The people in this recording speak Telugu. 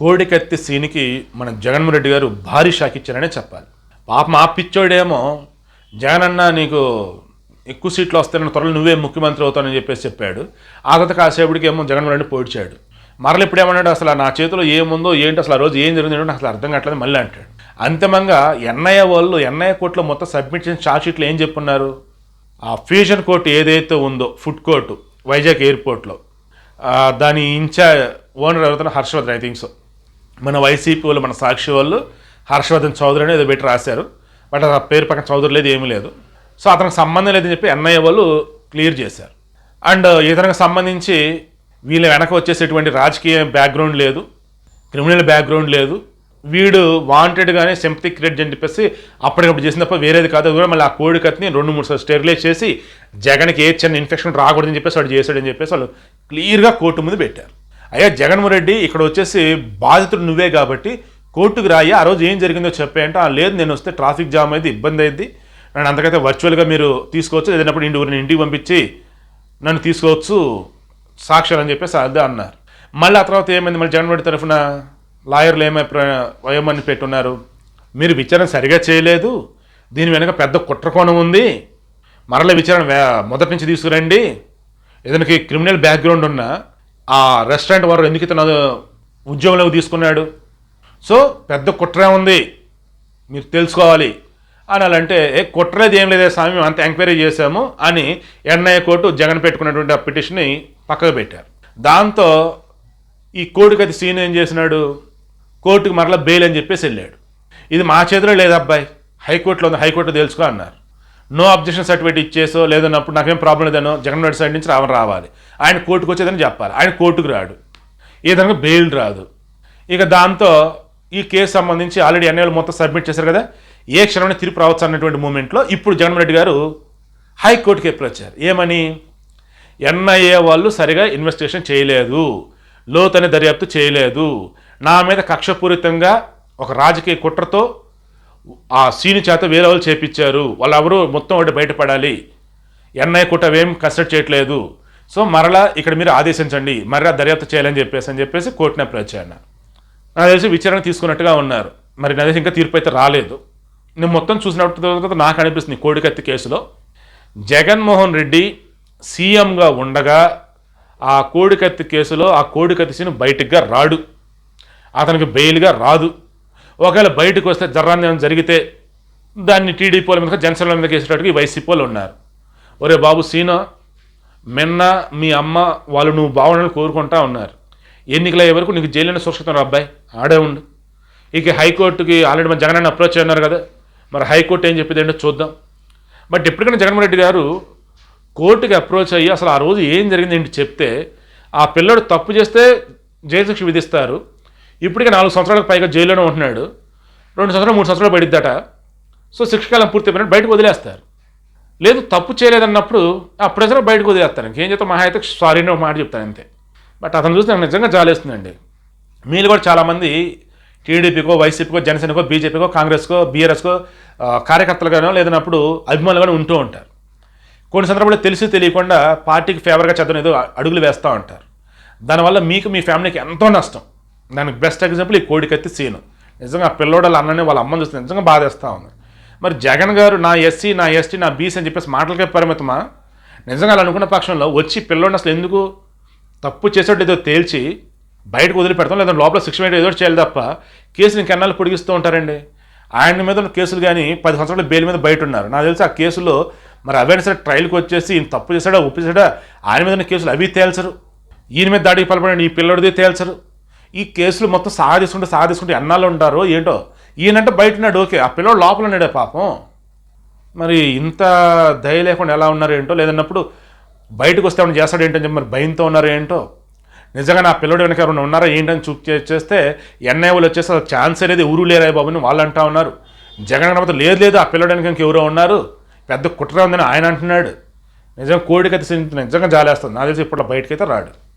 కోడికత్తి సీన్కి మన జగన్మోహన్ రెడ్డి గారు భారీ షాక్ ఇచ్చారనే చెప్పాలి. పాపం ఆ పిచ్చోడేమో జగన్ అన్న నీకు ఎక్కువ సీట్లు వస్తాయని త్వరలో నువ్వే ముఖ్యమంత్రి అవుతానని చెప్పేసి చెప్పాడు. ఆ తర్వాత కాసేపటికి ఏమో జగన్మోహన్ రెడ్డి పోడ్చాడు. మరలు ఇప్పుడు ఏమన్నాడు అసలు నా చేతిలో ఏముందో ఏంటి అసలు ఆ రోజు ఏం జరిగిందో నాకు అసలు అర్థం కావట్లేదు మళ్ళీ అంటాడు. అంతిమంగా ఎన్ఐఏ వాళ్ళు ఎన్ఐఏ కోర్టులో మొత్తం సబ్మిట్ చేసిన ఛార్జ్ షీట్లు ఏం చెప్పున్నారు? ఆ ఫ్యూజన్ కోర్టు ఏదైతే ఉందో ఫుడ్ కోర్టు వైజాగ్ ఎయిర్పోర్ట్లో. దాని ఇన్ఛార్జ్ ఓనర్ అవుతున్న హర్షవర్ధన్ ఐ థింక్ సో. మన వైసీపీ వాళ్ళు మన సాక్షి వాళ్ళు హర్షవర్ధన్ చౌదరి అని ఏదో పెట్టి రాశారు. బట్ ఆ పేరు పక్కన చౌదరి లేదు ఏమీ లేదు. సో అతనికి సంబంధం లేదని చెప్పి ఎన్ఐఏ వాళ్ళు క్లియర్ చేశారు. అండ్ ఇతనికి సంబంధించి వీళ్ళ వెనక వచ్చేసేటువంటి రాజకీయ బ్యాక్గ్రౌండ్ లేదు క్రిమినల్ బ్యాక్గ్రౌండ్ లేదు. వీడు వాంటెడ్గానే సెంపతి క్రియేట్ అని చెప్పేసి అప్పటికప్పుడు చేసిన తప్ప వేరేది కాదు. కూడా మళ్ళీ ఆ కోడి కత్తిని రెండు మూడు సార్లు స్టెరిలైజ్ చేసి జగన్కి ఏ చిన్న ఇన్ఫెక్షన్ రాకూడదని చెప్పేసి వాడు చేశాడని చెప్పేసి వాళ్ళు క్లియర్గా కోర్టు ముందు పెట్టారు. అయ్యా జగన్మోహన్ రెడ్డి ఇక్కడ వచ్చేసి బాధితుడు నువ్వే కాబట్టి కోర్టుకు రాయి. ఆ రోజు ఏం జరిగిందో చెప్పేయంటే ఆ లేదు నేను వస్తే ట్రాఫిక్ జామ్ అయితే ఇబ్బంది అయింది. నన్ను అంతకైతే వర్చువల్గా మీరు తీసుకోవచ్చు. లేదన్నప్పుడు ఇంటి నేను ఇంటికి పంపించి నన్ను తీసుకోవచ్చు సాక్ష్యాలు అని చెప్పేసి అదే అన్నారు. మళ్ళీ ఆ తర్వాత ఏమైంది? మళ్ళీ జగన్మోహన్ రెడ్డి తరఫున లాయర్లు ఏమై వయోమని పెట్టున్నారు. మీరు విచారణ సరిగా చేయలేదు. దీని వెనక పెద్ద కుట్రకోణం ఉంది. మరల విచారణ మొదటి నుంచి తీసుకురండి. ఇతనికి క్రిమినల్ బ్యాక్గ్రౌండ్ ఉన్న ఆ రెస్టారెంట్ వారు ఎందుకు ఇతను ఉద్యోగంలోకి తీసుకున్నాడు? సో పెద్ద కుట్ర ఉంది. మీరు తెలుసుకోవాలి. అని అలా అంటే ఏ కుట్రలేదు ఏం లేదే స్వామి మేము అంత ఎంక్వైరీ చేశాము అని ఎన్ఐఏ కోర్టు జగన్ పెట్టుకున్నటువంటి ఆ పిటిషన్ని పక్కకు పెట్టారు. దాంతో ఈ కోర్టుకి సీన్ ఏం చేసినాడు? కోర్టుకి మరలా బెయిల్ అని చెప్పేసి వెళ్ళాడు. ఇది మా చేతిలో లేదు అబ్బాయి? హైకోర్టులో ఉంది హైకోర్టు తెలుసుకో అన్నారు. నో అబ్జెక్షన్ సర్టిఫికేట్ ఇచ్చేసో లేదన్నప్పుడు నాకేం ప్రాబ్లం లేదనో జగన్ రెడ్డి సైడ్ నుంచి రావని రావాలి. ఆయన కోర్టుకు వచ్చేదని చెప్పాలి. ఆయన కోర్టుకు రాడు. ఏదైనా బెయిల్ రాదు. ఇక దాంతో ఈ కేసు సంబంధించి ఆల్రెడీ ఎన్ఐలు మొత్తం సబ్మిట్ చేశారు కదా ఏ క్షణమైన తీర్పు రావచ్చు అన్నటువంటి మూమెంట్లో ఇప్పుడు జగన్మోహన్ రెడ్డి గారు హైకోర్టుకి అప్రోచ్ వచ్చారు. ఏమని? ఎన్ఐఏ వాళ్ళు సరిగా ఇన్వెస్టిగేషన్ చేయలేదు. లోతనే దర్యాప్తు చేయలేదు. నా మీద కక్షపూరితంగా ఒక రాజకీయ కుట్రతో ఆ సీని చేత వేరే వాళ్ళు చేపించారు. వాళ్ళెవరూ మొత్తం ఒకటి బయటపడాలి. ఎన్ఐ కుట్ర ఏం కన్సిడర్ చేయట్లేదు. సో మరలా ఇక్కడ మీరు ఆదేశించండి. మరలా దర్యాప్తు చేయాలని చెప్పేసి అని చెప్పేసి కోర్టుని అప్రోచ్ అయ్యాను నాకు తెలిసి విచారణ తీసుకున్నట్టుగా ఉన్నారు. మరి నా ఇంకా తీర్పు అయితే రాలేదు. నేను మొత్తం చూసినప్పుడు తర్వాత నాకు అనిపిస్తుంది కోడికత్తి కేసులో. జగన్మోహన్ రెడ్డి సీఎంగా ఉండగా ఆ కోడికత్తి కేసులో ఆ కోడికత్తి సీను బయటికి రాడు. అతనికి బెయిల్గా రాదు. ఒకవేళ బయటకు వస్తే జర్రాన్ని ఏమైనా జరిగితే దాన్ని టీడీపీల మీద జనసేన మీద వేసేటట్టుగా ఈ ఉన్నారు. ఒరే బాబు సీన మిన్న మీ అమ్మ వాళ్ళు నువ్వు బాగుండాలని కోరుకుంటా ఉన్నారు. ఎన్నికల అయ్యే వరకు నీకు జైలున్న సురక్షితం రా అబ్బాయి ఆడే ఉండు. ఇక హైకోర్టుకి ఆల్రెడీ మన జగన్ అప్రోచ్ అన్నారు కదా మరి హైకోర్టు ఏం చెప్పింది ఏంటో చూద్దాం. బట్ ఎప్పటికైనా జగన్మోహన్ రెడ్డి గారు కోర్టుకి అప్రోచ్ అయ్యి అసలు ఆ రోజు ఏం జరిగింది ఏంటి చెప్తే ఆ పిల్లడు తప్పు చేస్తే జైలు శిక్ష విధిస్తారు. ఇప్పటికే నాలుగు సంవత్సరాలకు పైగా జైల్లోనే ఉంటున్నాడు. రెండు సంవత్సరాలు మూడు సంవత్సరాలు పడిద్దట. సో శిక్షకాలం పూర్తి అయిపోయినట్టు బయటకు వదిలేస్తారు. లేదు తప్పు చేయలేదన్నప్పుడు ఆ ప్రెజర్ బయటకు వదిలేస్తారు. ఇంకేం చెప్తా మహా అయితే సారీ అని ఒక మాట చెప్తాను అంతే. బట్ అతను చూసి నాకు నిజంగా జాలేస్తుందండి. మీరు కూడా చాలామంది టీడీపీకో వైసీపీకో జనసేనకో బీజేపీకో కాంగ్రెస్కో బీఆర్ఎస్కో కార్యకర్తలుగానో లేదన్నప్పుడు అభిమానులుగానో ఉంటూ ఉంటారు. కొన్ని సందర్భాల్లో తెలిసి తెలియకుండా పార్టీకి ఫేవర్గా చదువు అడుగులు వేస్తూ ఉంటారు. దానివల్ల మీకు మీ ఫ్యామిలీకి ఎంతో నష్టం. దానికి బెస్ట్ ఎగ్జాంపుల్ ఈ కోడికత్తి సీను. నిజంగా ఆ పిల్లోడల అన్నని వాళ్ళ అమ్మని చూస్తే నిజంగా బాధేస్తూ ఉంది. మరి జగన్ గారు నా ఎస్సీ నా ఎస్టీ నా బీసీ అని చెప్పేసి మాటలకే పరిమితమా? నిజంగా అలా అనుకున్న పక్షంలో వచ్చి పిల్లోడిని అసలు ఎందుకు తప్పు చేసేట్టు ఏదో తేల్చి బయటకు వదిలిపెడతాం లేదా లోపల శిక్ష వేయడం ఏదో చేయాలి తప్ప కేసులు ఇంకెన్నాళ్ళు పొడిగిస్తూ ఉంటారండి. ఆయన మీద ఉన్న కేసులు కానీ పది సంవత్సరాల బెయిల్ మీద బయట ఉన్నారు. నాకు తెలిసి ఆ కేసులో మరి అవైనా సరే ట్రయల్కి వచ్చేసి ఈయన తప్పు చేశాడా ఒప్పు చేశాడా? ఆయన మీద ఉన్న కేసులు అవి తేల్చరు. ఈయన మీద దాడికి పాల్పడండి ఈ పిల్లడిది తేల్చరు. ఈ కేసులు మొత్తం సాగదీసుకుంటే సాగదీసుకుంటే ఎన్నాళ్ళు ఉంటారు? ఏంటో? ఈయనంటే బయట ఉన్నాడు ఓకే ఆ పిల్లడు లోపల ఉన్నాడే పాపం. మరి ఇంత దయ లేకుండా ఎలా ఉన్నారు ఏంటో? లేదన్నప్పుడు బయటకు వస్తే ఏమైనా చేస్తాడు ఏంటని చెప్పి మరి భయంతో ఉన్నారు ఏంటో? నిజంగా నా పిల్లడు వెనక ఎవరైనా ఉన్నారా ఏంటని చూప్ చేస్తే ఎన్ఐ వాళ్ళు వచ్చేసి అసలు ఛాన్స్ అనేది ఊరు లేరా బాబు అని వాళ్ళు అంటా ఉన్నారు. జగన్ గణపతి లేదు లేదు ఆ పిల్లడు వెనక ఇంకెవరో ఉన్నారు. పెద్ద కుట్ర ఉందని ఆయన అంటున్నాడు. నిజంగా కోడికైతే నిజంగా జాలేస్తుంది. నా తెలిసి ఇప్పుడు బయటకైతే రాడు.